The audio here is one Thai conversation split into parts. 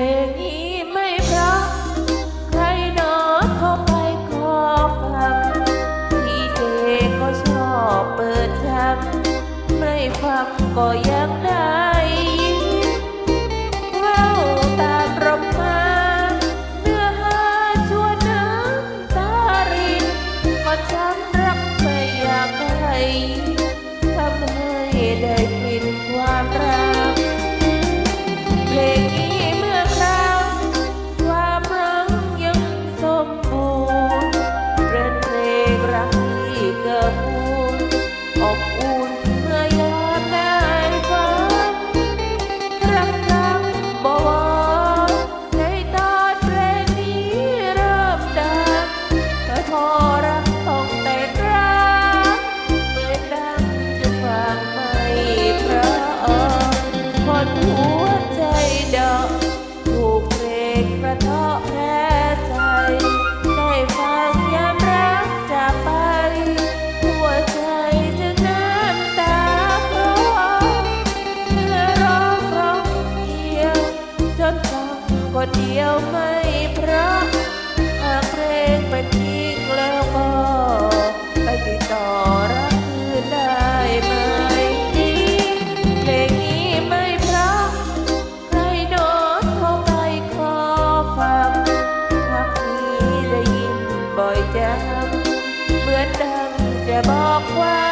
ลงนี้ไม่เพราะใครหนอเข้าไปขอฟังพี่เจก็ชอบเปิดทำไม่ฟังก็ย คนเดียวไม่เพราะหากเพลงไปทิ้งแล้วก็ไปติดต่อรักคืนได้ไหมเพลงนี้ไม่เพราะใครโน้ตเข้าไปขอฟังพักนี้ได้ยินบ่อยจังเหมือนดังจะบอกว่า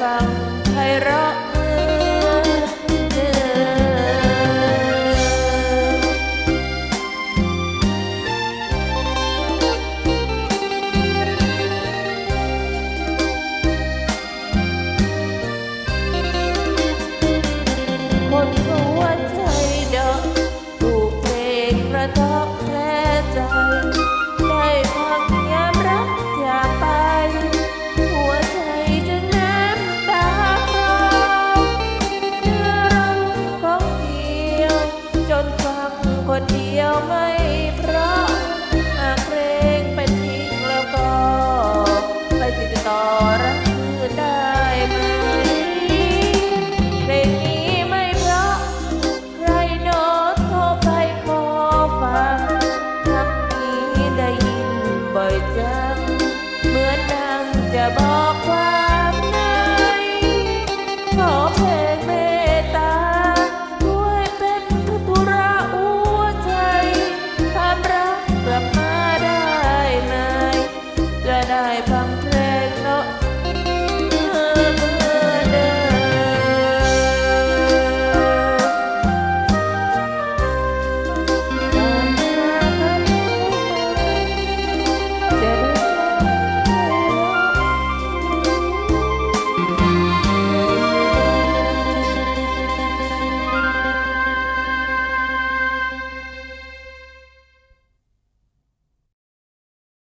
ฟังไพเรอเจอคนหัวใจดอกถูกเพลงกระทบแผลใจ Yeah.